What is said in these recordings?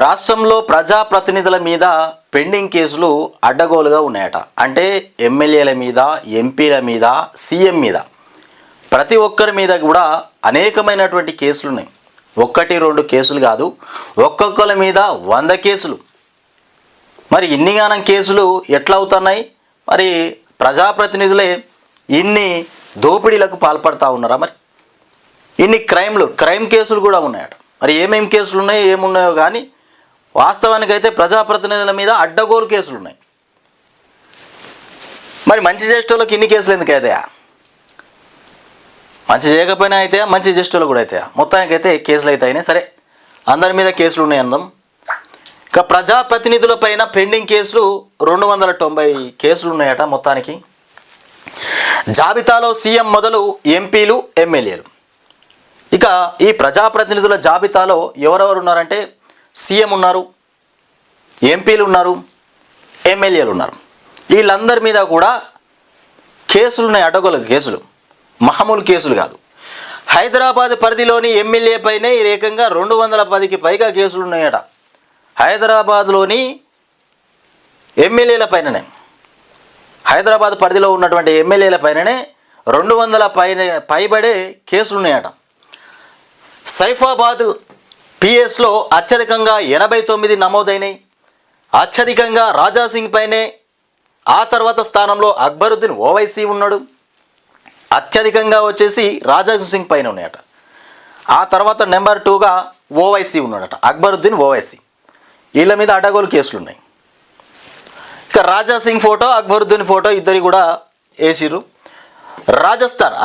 రాష్ట్రంలో ప్రజాప్రతినిధుల మీద పెండింగ్ కేసులు అడ్డగోలుగా ఉన్నాయట. అంటే ఎమ్మెల్యేల మీద ఎంపీల మీద సీఎం మీద. ప్రతి ఒక్కరి మీద కూడా అనేకమైనటువంటి కేసులు ఉన్నాయి ఒక్కటి రెండు కేసులు కాదు. ఒక్కొక్కరి మీద వంద కేసులు. మరి ఇన్నిగానం కేసులు ఎట్లా అవుతున్నాయి? మరి ప్రజాప్రతినిధులే ఇన్ని దోపిడీలకు పాల్పడతా ఉన్నారా మరి? ఇన్ని క్రైమ్లు క్రైమ్ కేసులు కూడా ఉన్నాయట. మరి ఏమేమి కేసులు ఉన్నాయో ఏమున్నాయో కానీ వాస్తవానికైతే ప్రజాప్రతినిధుల మీద అడ్డగోలు కేసులు ఉన్నాయి. మరి మంచి జ్యేష్ఠులకు ఇన్ని కేసులు ఎందుకు అవుతాయా మంచి చేయకపోయినా అయితే మంచి చేసేటోళ్ళు కూడా అవుతాయా మొత్తానికైతే కేసులు అవుతాయని సరే అందరి మీద కేసులు ఉన్నాయి అందం. ఇక ప్రజాప్రతినిధుల పైన పెండింగ్ కేసులు రెండు వందల తొంభై కేసులు ఉన్నాయట మొత్తానికి. జాబితాలో సీఎం మొదలు ఎంపీలు ఎమ్మెల్యేలు. ఇక ఈ ప్రజాప్రతినిధుల జాబితాలో ఎవరెవరు ఉన్నారంటే సీఎం ఉన్నారు ఎంపీలు ఉన్నారు ఎమ్మెల్యేలు ఉన్నారు. వీళ్ళందరి మీద కూడా కేసులు ఉన్నాయి అడ్డగోలు కేసులు. మహమూలు కేసులు కాదు. హైదరాబాద్ పరిధిలోని ఎమ్మెల్యే పైనే ఈ ఏకంగా రెండు వందల పదికి పైగా కేసులు ఉన్నాయట హైదరాబాద్లోని ఎమ్మెల్యేల పైననే. హైదరాబాద్ పరిధిలో ఉన్నటువంటి ఎమ్మెల్యేల పైననే రెండు వందల పైన పైబడే కేసులు ఉన్నాయట సైఫాబాద్ పిఎస్లో అత్యధికంగా ఎనభై తొమ్మిది నమోదైనాయి. అత్యధికంగా రాజాసింగ్ పైనే ఆ తర్వాత స్థానంలో అక్బరుద్దీన్ ఓవైసీ ఉన్నాడు. అత్యధికంగా వచ్చేసి రాజా సింగ్ పైన ఉన్నాయట. ఆ తర్వాత నెంబర్ టూగా ఓవైసీ ఉన్నాడట అక్బరుద్దీన్ ఓవైసీ. వీళ్ళ మీద అడ్డగోలు కేసులు ఉన్నాయి ఇక రాజా సింగ్ ఫోటో అక్బరుద్దీన్ ఫోటో ఇద్దరి కూడా వేసిర్రు. రాజస్థాన్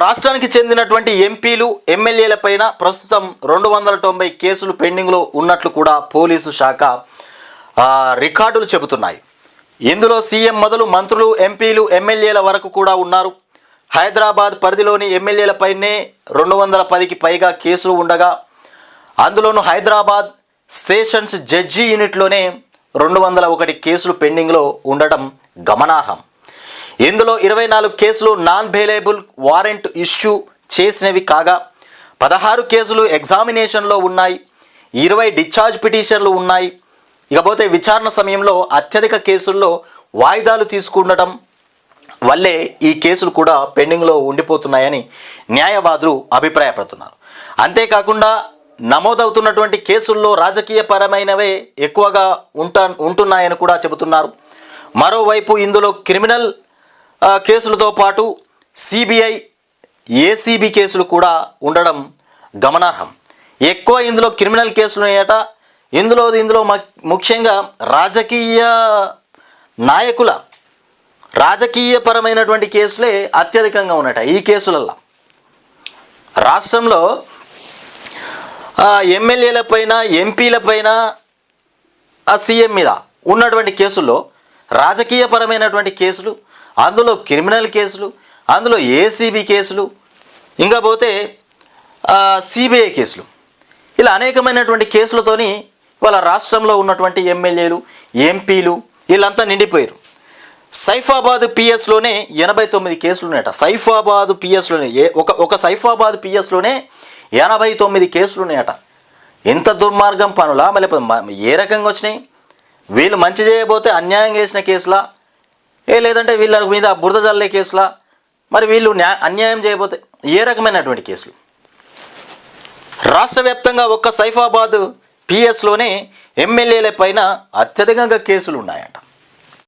రాష్ట్రానికి చెందినటువంటి ఎంపీలు ఎమ్మెల్యేల పైన ప్రస్తుతం రెండు వందల తొంభై కేసులు పెండింగ్లో ఉన్నట్లు కూడా పోలీసు శాఖ రికార్డులు చెబుతున్నాయి. ఇందులో సీఎం మొదలు మంత్రులు ఎంపీలు ఎమ్మెల్యేల వరకు కూడా ఉన్నారు. హైదరాబాద్ పరిధిలోని ఎమ్మెల్యేలపైనే రెండు వందల పదికి పైగా కేసులు ఉండగా అందులోనూ హైదరాబాద్ సెషన్స్ జడ్జి యూనిట్లోనే రెండు వందల ఒకటి కేసులు పెండింగ్లో ఉండటం గమనార్హం. ఇందులో ఇరవై నాలుగు కేసులు నాన్ బెయిలబుల్ వారెంట్ ఇష్యూ చేసినవి కాగా పదహారు కేసులు ఎగ్జామినేషన్లో ఉన్నాయి ఇరవై డిశ్చార్జ్ పిటిషన్లు ఉన్నాయి. ఇకపోతే విచారణ సమయంలో అత్యధిక కేసుల్లో వాయిదాలు తీసుకుండటం వల్లే ఈ కేసులు కూడా పెండింగ్లో ఉండిపోతున్నాయని న్యాయవాదులు అభిప్రాయపడుతున్నారు. అంతేకాకుండా నమోదవుతున్నటువంటి కేసుల్లో రాజకీయపరమైనవే ఎక్కువగా ఉంటా ఉంటున్నాయని కూడా చెబుతున్నారు. మరోవైపు ఇందులో క్రిమినల్ కేసులతో పాటు సిబిఐ ఏసీబీ కేసులు కూడా ఉండడం గమనార్హం. ఎక్కువ ఇందులో క్రిమినల్ కేసులు ఉన్నాయట. ఇందులో ఇందులో ముఖ్యంగా రాజకీయ నాయకుల రాజకీయపరమైనటువంటి కేసులే అత్యధికంగా ఉన్నట ఈ కేసులల్లో. రాష్ట్రంలో ఎమ్మెల్యేల పైన ఎంపీల పైన ఆ సీఎం మీద ఉన్నటువంటి కేసుల్లో రాజకీయపరమైనటువంటి కేసులు అందులో క్రిమినల్ కేసులు అందులో ఏసీబీ కేసులు ఇంకా పోతే సిబిఐ కేసులు. ఇలా అనేకమైనటువంటి కేసులతోని వాళ్ళ రాష్ట్రంలో ఉన్నటువంటి ఎమ్మెల్యేలు ఎంపీలు వీళ్ళంతా నిండిపోయారు. సైఫాబాద్ పిఎస్లోనే ఎనభై తొమ్మిది కేసులు ఉన్నాయట సైఫాబాద్ పిఎస్లోనే ఏ ఒక ఒక సైఫాబాద్ పిఎస్లోనే ఎనభై తొమ్మిది కేసులు ఉన్నాయట ఎంత దుర్మార్గం పనులా మళ్ళీ ఏ రకంగా వచ్చినాయి? వీళ్ళు మంచి చేయబోతే అన్యాయం చేసిన కేసులా? ఏ లేదంటే వీళ్ళ మీద బురద జల్లే కేసులా? మరి వీళ్ళు అన్యాయం చేయబోతే ఏ రకమైనటువంటి కేసులు? రాష్ట్ర వ్యాప్తంగా ఒక్క సైఫాబాద్ పిఎస్లోనే ఎమ్మెల్యేల పైన అత్యధికంగా కేసులు ఉన్నాయట.